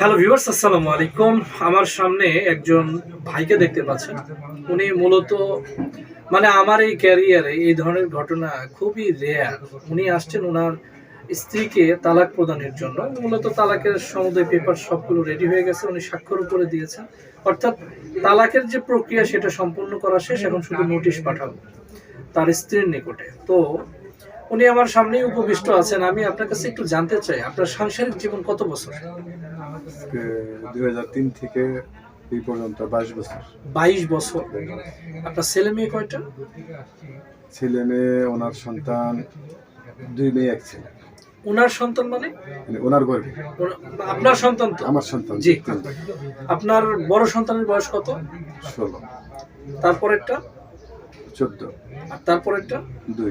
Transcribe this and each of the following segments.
Hello viewers আসসালামু আলাইকুম। আমার সামনে একজন ভাইকে দেখতে পাচ্ছেন। উনি মূলত মানে আমার এই ক্যারিয়ারে এই ধরনের ঘটনা খুবই রেয়ার উনি আসছেন ওনার স্ত্রীকে তালাক প্রদানের জন্য। মূলত তালাকের সমুদয় পেপার সবগুলো রেডি হয়ে গেছে। উনি স্বাক্ষর করে দিয়েছেন। অর্থাৎ তালাকের যে প্রক্রিয়া, সেটা সম্পূর্ণ করা শেষ। এখন শুধু নোটিশ পাঠাবো তার স্ত্রীর নিকটে। তো উনি আমার সামনেই উপবিষ্ট আছেন। আমি আপনার কাছে একটু জানতে চাই, আপনার সাংসারিক জীবন কত বছর? দুই হাজার তিন থেকে এই পর্যন্ত বাইশ বছর। বাইশ বছর। আপনার ছেলে মেয়ে কয়টা? ছেলে মেয়ে ওনার সন্তান দুই মেয়ে এক ছেলে। ওনার সন্তান মানে? মানে ওনার ওনা- আপনার সন্তান তো? আমার সন্তান জি। আপনার বড় সন্তানের বয়স কত? ষোলো। তারপরেরটা? চোদ্দ। আর তারপরেরটা? দুই।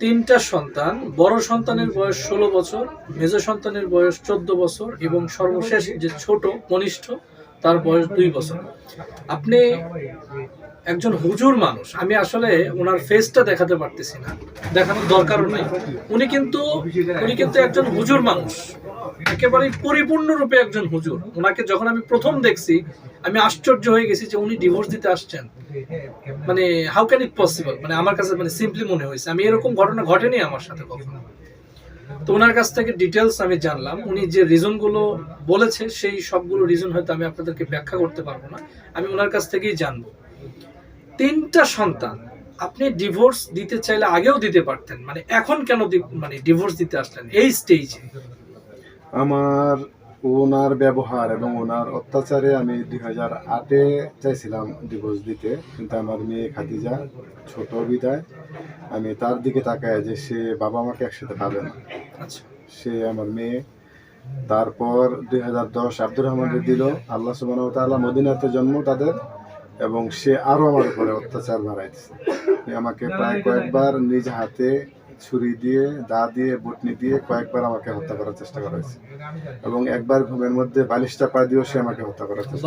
তিনটা সন্তান, বড় সন্তানের বয়স ষোলো বছর, মেজ সন্তানের বয়স চোদ্দ বছর এবং সর্বশেষ যে ছোট, কনিষ্ঠ তার বয়স দুই বছর। আপনি একজন হুজুর মানুষ, আমি আসলে ওনার ফেসটা দেখাতে পারতেছি না, দেখানোর দরকারও নাই। উনি কিন্তু উনি কিন্তু একজন হুজুর মানুষ একেবারে পরিপূর্ণরূপে একজন হুজুর। ওনাকে যখন আমি প্রথম দেখছি, আমি আশ্চর্য হয়ে গেছি যে উনি ডিভোর্স দিতে আসছেন। মানে হাউ ক্যান ইট পসিবল মানে আমার কাছে মানে সিম্পলি মনে হয়েছে। আমি এরকম ঘটনা ঘটেনি আমার সাথে কখনো। তো ওনার কাছ থেকে ডিটেলস আমি জানলাম। উনি যে রিজনগুলো বলেছে, সেই সবগুলো রিজন হয়তো আমি আপনাদেরকে ব্যাখ্যা করতে পারব না। আমি ওনার কাছ থেকেই জানব। তিনটা সন্তান, আপনি ডিভোর্স দিতে চাইলে আগেও দিতে পারতেন। মানে এখন কেন মানে ডিভোর্স দিতে আসলেন? এই স্টেজে আমার ওনার ব্যবহার এবং ওনার অত্যাচারে আমি দুই হাজার আটে চাইছিলাম ডিভোর্স দিতে, কিন্তু আমার মেয়ে খাদিজা, ছোট বিদায়। আমি তার দিকে তাকায় যে সে বাবা মাকে একসাথে পাবে না। সে আমার মেয়ে। তারপর দুই হাজার দশ আব্দুর রহমানকে দিল আল্লাহ সুবাহ তাল্লাহ মদিনাতে জন্ম তাদের এবং সে আরও আমার উপরে অত্যাচার বাড়াইছে আমাকে প্রায় কয়েকবার নিজ হাতে ছুরি দিয়ে দা দিয়ে বটনি দিয়ে কয়েকবার আমাকে হত্যা করার চেষ্টা করা হয়েছে এবং একবার ঘুমের মধ্যে বালিশটা পা দিয়েও সে আমাকে হত্যা করার চেষ্টা।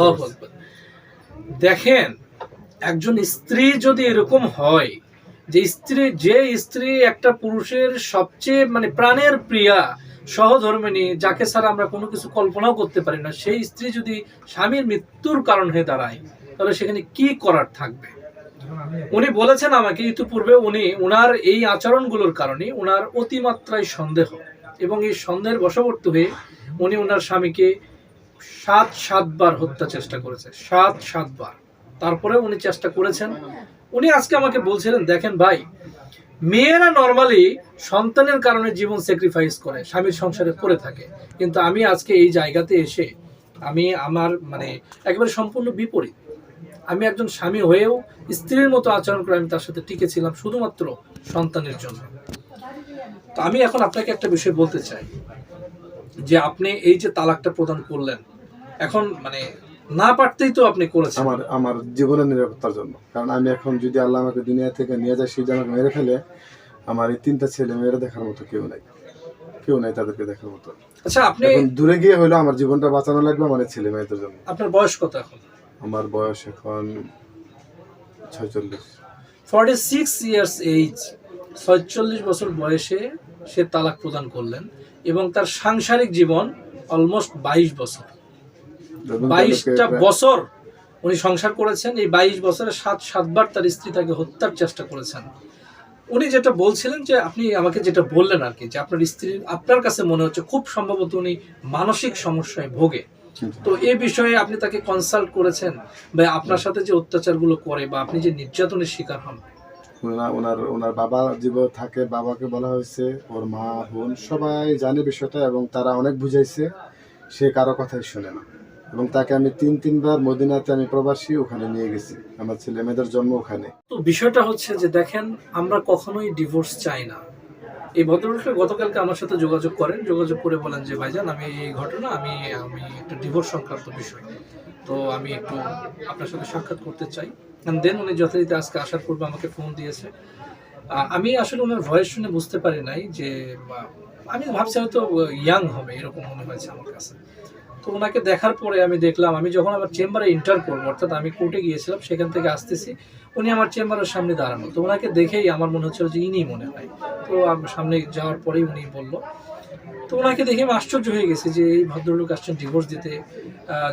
দেখেন একজন স্ত্রী যদি এরকম হয় যে স্ত্রী যে স্ত্রী একটা পুরুষের সবচেয়ে মানে প্রাণের প্রিয়া সহধর্মিনী যাকে ছাড়া আমরা কোনো কিছু কল্পনাও করতে পারি না সেই স্ত্রী যদি স্বামীর মৃত্যুর কারণ হয়ে দাঁড়ায় তাহলে সেখানে কি করার থাকবে? উনি বলেছেন আমাকে ইতিপূর্বে উনি ওনার এই আচরণগুলোর কারণে ওনার অতিমাত্রায় সন্দেহ এবং এই সন্দেহের বশবর্তী হয়ে উনি ওনার স্বামীকে সাত সাতবার হত্যা চেষ্টা করেছে সাত সাতবার। তারপরে উনি চেষ্টা করেছেন উনি আজকে আমাকে বলছিলেন, দেখেন ভাই, মেয়েরা নর্মালি সন্তানের কারণে জীবন স্যাক্রিফাইস করে, স্বামীর সংসারে করে থাকে। কিন্তু আমি আজকে এই জায়গাতে এসে, আমি আমার মানে একেবারে সম্পূর্ণ বিপরীত। আমি একজন স্বামী হয়েও স্ত্রীর মতো আচরণ করে আমি তার সাথে টিকেছিলাম শুধুমাত্র সন্তানের জন্য। তো আমি এখন আপনাকে একটা বিষয় বলতে চাই, যে আপনি এই যে তালাকটা প্রদান করলেন, এখন মানে না পারতেই তো আপনি করেছেন। আমার আমার জীবনের নিরাপত্তার জন্য। কারণ আমি এখন যদি আল্লাহ আমাকে দুনিয়া থেকে নিয়ে যায় সে যে আমাকে মেরে ফেলে আমার এই তিনটা ছেলে মেয়েরা দেখার মতো কেউ নাই। কেউ নাই তাদেরকে দেখার মতো। আচ্ছা আপনি দূরে গিয়ে হলো আমার জীবনটা বাঁচানো লাগবে আমার ছেলে মেয়েদের জন্য। আপনার বয়স কত এখন? আমার বয়স এখন ছয়চল্লিশ। ফর্টি সিক্স ইয়ার্স এইজ ছয়চল্লিশ বছর বয়সে সে তালাক প্রদান করলেন এবং তার সাংসারিক জীবন অলমোস্ট বাইশ বছর। বাইশটা বছর উনি সংসার করেছেন এই বাইশ বছরে সাত সাতবার তার স্ত্রী তাকে হত্যার চেষ্টা করেছেন। উনি যেটা বলছিলেন যে আপনি আমাকে যেটা বললেন আর কি যে আপনার স্ত্রী আপনার কাছে মনে হচ্ছে খুব সম্ভবত উনি মানসিক সমস্যায় ভোগে। তো এই বিষয়ে আপনি তাকে কনসাল্ট করেছেন বা আপনার সাথে যে অত্যাচারগুলো করে বা আপনি যে নির্যাতনের শিকার হন? ওনা- ওনার ওনার বাবা জীব থাকে বাবাকে বলা হয়েছে ওর মা বোন সবাই জানে বিষয়টা এবং তারা অনেক বুঝাইছে সে কারও কথাই শুনে না। এবং তাকে আমি তিন, তিনবার মদিনাতে আমি প্রবাসী, ওখানে নিয়ে গেছি। আমার ছেলে মেয়েদের জন্ম ওখানে। তো বিষয়টা হচ্ছে যে দেখেন, আমরা কখনোই ডিভোর্স চাই না। এই ভদ্রলোকটা গতকালকে আমার সাথে যোগাযোগ করেন। যোগাযোগ করে বলেন যে, ভাইজান, আমি এই ঘটনা, আমি আমি একটা ডিভোর্স সংক্রান্ত বিষয়। তো আমি একটু আপনার সাথে সাক্ষাৎ করতে চাই। অ্যান্ড দেন উনি যথারীতি আজকে আসার পূর্বে আমাকে ফোন দিয়েছে। আমি আসলে ওনার ভয়েস শুনে বুঝতে পারি নাই যে আমি ভাবছি হয়তো ইয়াং হবে, এরকম মনে হয়েছে আমার কাছে। তো ওনাকে দেখার পরে আমি দেখলাম, আমি যখন আমার চেম্বারে ইন্টার করব, অর্থাৎ আমি কোর্টে গিয়েছিলাম, সেখান থেকে আসতেছি, উনি আমার চেম্বারের সামনে দাঁড়ানো। তো ওনাকে দেখেই আমার মনে হচ্ছিল যে ইনি মনে হয়। তো সামনে যাওয়ার পরেই উনি বলল, তো ওনাকে দেখে আমি আশ্চর্য হয়ে গেছি যে এই ভদ্রলোক আসছেন ডিভোর্স দিতে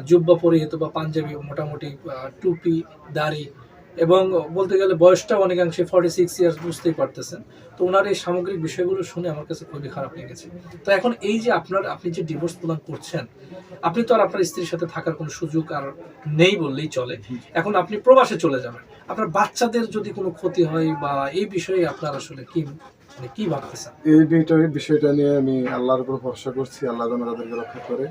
জুব্বা পরিহিত বা পাঞ্জাবি, মোটামুটি টুপি, দাড়ি এবং বলতে গেলে বয়সটা অনেকাংশে ফর্টি সিক্স ইয়ার্স বুঝতেই পারতেছেন। তো ওনার এই সামগ্রিক বিষয়গুলো শুনে আমার কাছে খুবই খারাপ লেগেছে। তো এখন এই যে আপনার আপনি যে ডিভোর্স প্রদান করছেন আপনি তো আর আপনার স্ত্রীর সাথে থাকার কোনো সুযোগ আর নেই বললেই চলে। এখন আপনি প্রবাসে চলে যাবেন। আপনার বাচ্চাদের যদি কোনো ক্ষতি হয় বা এই বিষয়ে আপনার আসলে কি মানে কি ভাবতেছেন? এই বিষয় বিষয়টা নিয়ে আমি আল্লাহর উপর ভরসা করছি আল্লাহ যেন তাদেরকে রক্ষা করে।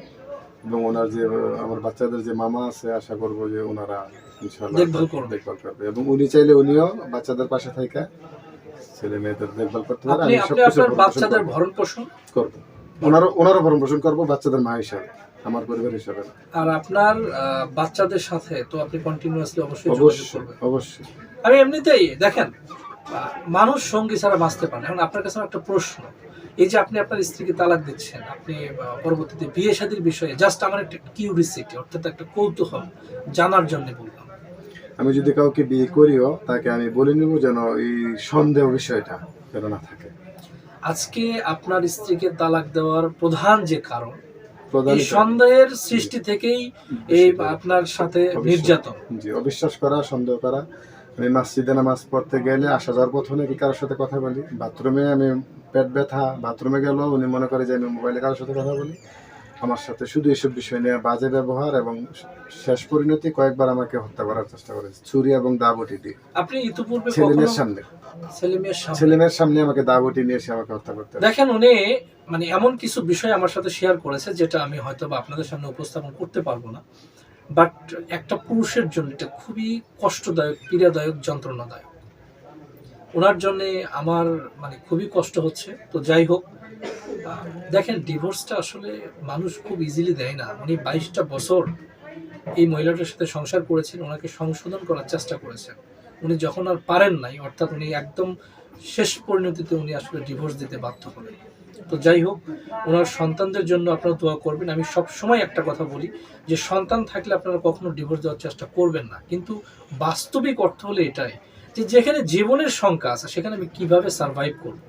এবং ওনার যে আমার বাচ্চাদের যে মামা আছে আশা করব যে ওনারা ইনশাআল্লাহ দেখভাল করবে। এবং উনি চাইলে উনিও বাচ্চাদের পাশে থাকা ছেলে মেয়েদের দেখভাল করতে পারে আমি সবকিছু বাচ্চাদের ভরণ পোষণ? করব। ওনারও ওনারও ভরণ পোষণ করব বাচ্চাদের মা হিসাবে আমার পরিবার হিসাবে। আর আপনার বাচ্চাদের সাথে তো আপনি কন্টিনিউয়াসলি অবশ্যই যোগাযোগ করবেন। অবশ্যই। আমি এমনিতেই দেখেন মানুষ সঙ্গী ছাড়া বাঁচতে পারে। এখন আপনার কাছে একটা প্রশ্ন। এই যে আপনি আপনার স্ত্রীকে তালাক দিচ্ছেন আপনি পরবর্তীতে বিয়ে শাদীর বিষয়ে জাস্ট আমার একটা কিউরিসিটি অর্থাৎ একটা কৌতূহল জানার জন্য বললাম। আমি যদি কাউকে বিয়ে করিও তাকে আমি বলে নিব যেন এই সন্দেহ বিষয়টা যেন না থাকে। আজকে আপনার স্ত্রীকে তালাক দেওয়ার প্রধান যে কারণ এই সন্দেহের সৃষ্টি থেকেই এই আপনার সাথে নির্যাতন। জি অবিশ্বাস করা সন্দেহ করা আমি মসজিদে নামাজ পড়তে গেলে আসা যাওয়ার পথে নাকি কারোর সাথে কথা বলি? বাথরুমে আমি পেট ব্যথা বাথরুমে গেল উনি মনে করে যে আমি মোবাইলে কারোর সাথে কথা বলি। আমার সাথে শুধু এইসব বিষয় নিয়ে বাজে ব্যবহার এবং শেষ পরিণতি কয়েকবার আমাকে হত্যা করার চেষ্টা করেছে। ছুরি এবং দাবটি দিয়ে আপনি ইতিপূর্বে সামনে। ছেলেমেয়ের সামনে? ছেলে মেয়ের সামনে আমাকে দাবটি নিয়ে এসে আমাকে হত্যা করতে দেখেন উনি মানে এমন কিছু বিষয় আমার সাথে শেয়ার করেছে যেটা আমি হয়তো বা আপনাদের সামনে উপস্থাপন করতে পারব না। বাট একটা পুরুষের জন্য এটা খুবই কষ্টদায়ক, পীড়াদায়ক, যন্ত্রণাদায়ক। ওনার জন্য আমার মানে খুবই কষ্ট হচ্ছে। তো যাই হোক দেখেন ডিভোর্সটা আসলে মানুষ খুব ইজিলি দেয় না। উনি বাইশটা বছর এই মহিলাটার সাথে সংসার করেছেন, ওনাকে সংশোধন করার চেষ্টা করেছেন। উনি যখন আর পারেন নাই, অর্থাৎ উনি একদম শেষ পরিণতিতে উনি আসলে ডিভোর্স দিতে বাধ্য হলেন। তো যাই হোক, ওনার সন্তানদের জন্য আপনারা দোয়া করবেন। আমি সব সময় একটা কথা বলি যে, সন্তান থাকলে আপনারা কখনো ডিভোর্স দেওয়ার চেষ্টা করবেন না। কিন্তু বাস্তবিক অর্থ হলো এটাই যে, যেখানে জীবনের শঙ্কা আছে, সেখানে আমি কীভাবে সার্ভাইভ করব?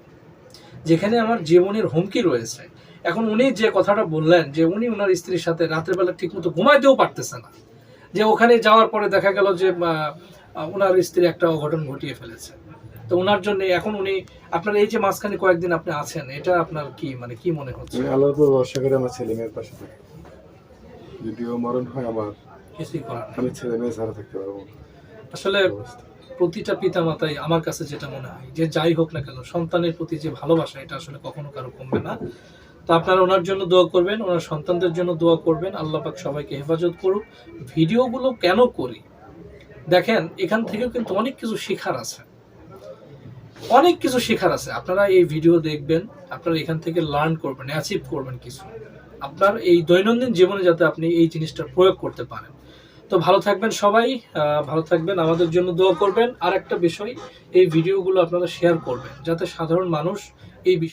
যেখানে আমার জীবনের হুমকি রয়েছে। এখন উনি যে কথাটা বললেন যে, উনি ওনার স্ত্রীর সাথে রাতের বেলা ঠিকমতো ঘুমাইতেও পারতেছে না। যে, ওখানে যাওয়ার পরে দেখা গেল যে ওনার স্ত্রী একটা অঘটন ঘটিয়ে ফেলেছে। তো ওনার জন্য এখন উনি আপনার এই যে মাঝখানে কয়েকদিন আপনি আছেন এটা আপনার কি মানে কি মনে হচ্ছে? আমি আল্লাহর উপর ভরসা করে আমার ছেলে মেয়ের পাশে থাকি। যদিও মরণ হয় আমার কিছুই করার। আমি ছেলে মেয়ে ছাড়া থাকতে পারব আসলে। প্রতিটা পিতামাতাই আমার কাছে যেটা মনে হয় যে যাই হোক না কেন সন্তানের প্রতি যে ভালোবাসা এটা আসলে কখনো কারও কমবে না। তো আপনারা ওনার জন্য দোয়া করবেন ওনার সন্তানদের জন্য দোয়া করবেন আল্লাহ পাক সবাইকে হেফাজত করুক। ভিডিওগুলো কেন করি? দেখেন এখান থেকেও কিন্তু অনেক কিছু শেখার আছে। অনেক কিছু শেখার আছে। আপনারা এই ভিডিও দেখবেন, আপনারা এখান থেকে লার্ন করবেন অ্যাচিভ করবেন কিছু। আপনার এই দৈনন্দিন জীবনে যাতে আপনি এই জিনিসটা প্রয়োগ করতে পারেন। তো ভালো থাকবেন সবাই ভালো থাকবেন, আমাদের জন্য দোয়া করবেন। আর একটা বিষয়, এই ভিডিওগুলো আপনারা শেয়ার করবেন, যাতে সাধারণ মানুষ এই